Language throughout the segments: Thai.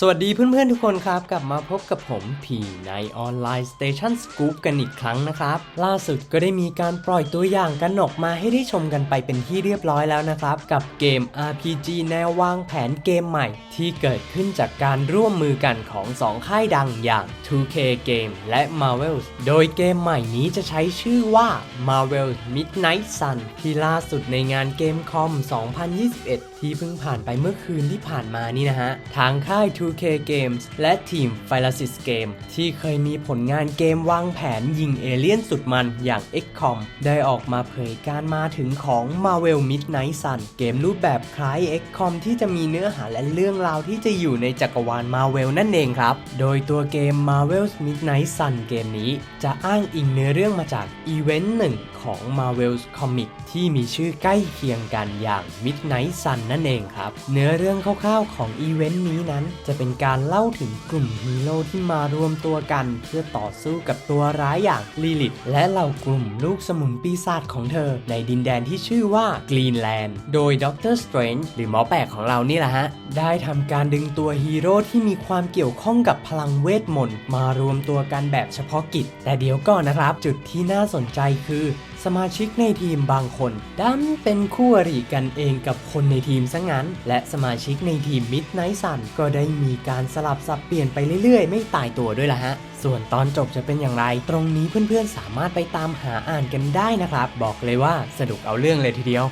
สวัสดีเพื่อนๆทุกคนครับ กลับมาพบกับผมพีในออนไลน์ Station Scoop กันอีกครั้งนะครับ ล่าสุดก็ได้มีการปล่อยตัวอย่างกันออกมาให้ได้ชมกันไปเป็นที่เรียบร้อยแล้วนะครับ กับเกม RPG แนววางแผนเกมใหม่ ที่เกิดขึ้นจากการร่วมมือกันของ 2 ค่ายดังอย่าง 2K Game และ Marvel โดยเกมใหม่นี้จะใช้ชื่อว่า Marvel Midnight Sun ที่ล่าสุดในงานเกมคอม 2021 ที่เพิ่งผ่านไปเมื่อคืนที่ผ่านมานี่นะฮะทางค่าย 2K Games และทีม p h y l a s y s Game ที่เคยมีผลงานเกมวางแผนยิงเอเลี่ยนสุดมันอย่าง XCOM ได้ออกมาเผยการมาถึงของ Marvel Midnight Sun เกมรูปแบบคล้าย XCOM ที่จะมีเนื้อหาและเรื่องราวที่จะอยู่ในจักรวาล Marvel นั่นเองครับ โดยตัวเกม Marvel Midnight Sun เกมนี้ จะอ้างอิงเนื้อเรื่องมาจากอีเวนต์หนึ่ง ของ Marvel Comic ที่มีชื่อใกล้เคียงกันอย่าง Midnight Sun นั่นเองครับ เนื้อเรื่องคร่าวๆของอีเวนต์นี้นั้น จะเป็นการเล่าถึงกลุ่มฮีโร่ที่มารวมตัวกัน เพื่อต่อสู้กับตัวร้ายอย่างลิลิตและเหล่ากลุ่มลูกสมุนปีศาจของเธอ ในดินแดนที่ชื่อว่า Greenland โดยด็อกเตอร์สเตรนจ์หรือหมอแปลกของเรานี่แหละฮะ ได้ทำการดึงตัวฮีโร่ที่มีความเกี่ยวข้องกับพลังเวทมนต์มารวมตัวกันแบบเฉพาะกิจ แต่เดี๋ยวก่อนนะครับ จุดที่น่าสนใจคือสมาชิกในทีมบางคนดันเป็นคู่อริกันเองกับคนในทีมซะงั้น และสมาชิกในทีมมิดไนท์ซันก็ได้มีการสลับสับเปลี่ยนไปเรื่อยๆ ไม่ตายตัวด้วยล่ะฮะส่วนตอนจบจะเป็นอย่างไร ตรงนี้เพื่อนๆสามารถไปตามหาอ่านกันได้นะครับ บอกเลยว่าสนุกเอาเรื่องเลยทีเดียว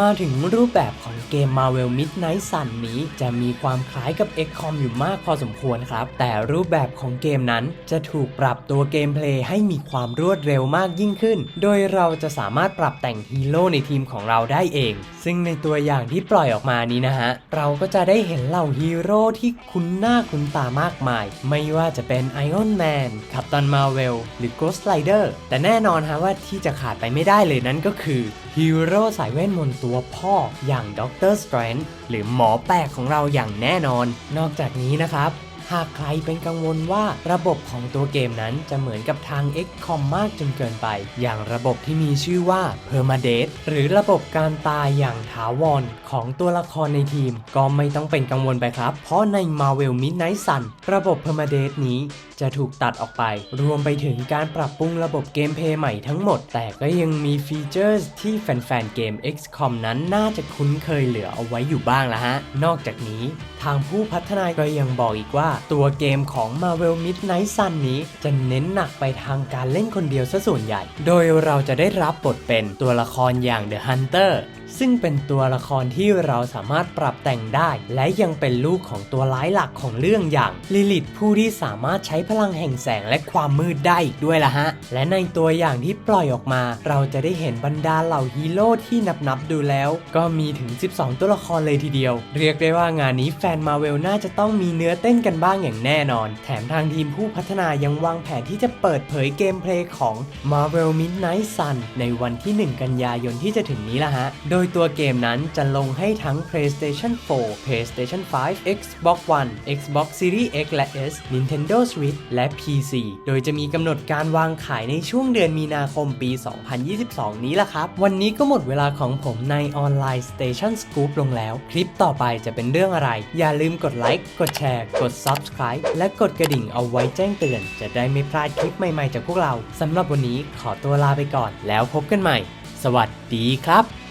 มาถึงรูปแบบของเกม Marvel Midnight Sun นี้จะมีความคล้ายกับ XCOM อยู่มากพอสมควรครับ แต่รูปแบบของเกมนั้นจะถูกปรับตัวเกมเพลย์ให้มีความรวดเร็วมากยิ่งขึ้น โดยเราจะสามารถปรับแต่งฮีโร่ในทีมของเราได้เอง ซึ่งในตัวอย่างที่ปล่อยออกมานี้นะฮะ เราก็จะได้เห็นเหล่าฮีโร่ที่คุ้นหน้าคุ้นตามากมาย ไม่ว่าจะเป็น Iron Man กัปตันมาเวลหรือ Ghost Rider แต่แน่นอนฮะว่าที่จะขาดไปไม่ได้เลยนั่นก็คือฮีโร่สายเวทมนต์ตัวพ่ออย่างด็อกเตอร์สเตรนหรือหมอแปลกของเราอย่างแน่นอน นอกจากนี้นะครับ หากใครเป็นกังวลว่าระบบของตัวเกมนั้นจะเหมือนกับทาง XCOM มากจนเกินไป อย่างระบบที่มีชื่อว่า Permadeath หรือระบบการตายอย่างถาวรของตัวละครในทีม ก็ไม่ต้องเป็นกังวลไปครับ เพราะใน Marvel Midnight Sun ระบบ Permadeath นี้จะถูกตัดออกไป รวมไปถึงการปรับปรุงระบบเกมเพย์ใหม่ทั้งหมด แต่ก็ยังมีฟีเจอร์ที่แฟนๆเกม XCOM นั้นน่าจะคุ้นเคยเหลือเอาไว้อยู่บ้างละฮะ นอกจากนี้ทางผู้พัฒนาก็ยังบอกอีกว่า ตัวเกมของ Marvel Midnight Sun นี้จะเน้นหนักไปทางการเล่นคนเดียวซะส่วนใหญ่ โดยเราจะได้รับบทเป็นตัวละครอย่าง The Hunter ซึ่งเป็นตัวละครที่เราสามารถปรับแต่งได้ และยังเป็นลูกของตัวร้ายหลักของเรื่องอย่างลิลิตผู้ที่สามารถใช้พลังแห่งแสงและความมืดได้อีกด้วยล่ะฮะ และในตัวอย่างที่ปล่อยออกมา เราจะได้เห็นบรรดาเหล่าฮีโร่ที่นับนับๆดูแล้ว ก็มีถึง 12 ตัวละครเลยทีเดียว เรียกได้ว่างานนี้แฟนมาเวลน่าจะต้องมีเนื้อเต้นกันบ้างอย่างแน่นอน แถมทางทีมผู้พัฒนายังวางแผนที่จะเปิดเผยเกมเพลย์ของ Marvel Midnight Sun ในวันที่ 1 กันยายนที่จะถึงนี้ล่ะฮะ โดยยตัวเกมนั้นจะลงให้ทั้ง PlayStation 4 PlayStation 5 Xbox One Xbox Series X และ S Nintendo Switch และ PC โดยจะมีกำหนดการวางขายในช่วงเดือนมีนาคมปี 2022 นี้ละครับ วันนี้ก็หมดเวลาของผมในออนไลน์ Station Scoop ลงแล้ว คลิปต่อไปจะเป็นเรื่องอะไร อย่าลืมกดไลค์กดแชร์ กด Subscribe และกดกระดิ่งเอาไว้แจ้งเตือน จะได้ไม่พลาดคลิปใหม่ๆจากพวกเราสำหรับวันนี้ขอตัวลาไปก่อน แล้วพบกันใหม่ สวัสดีครับ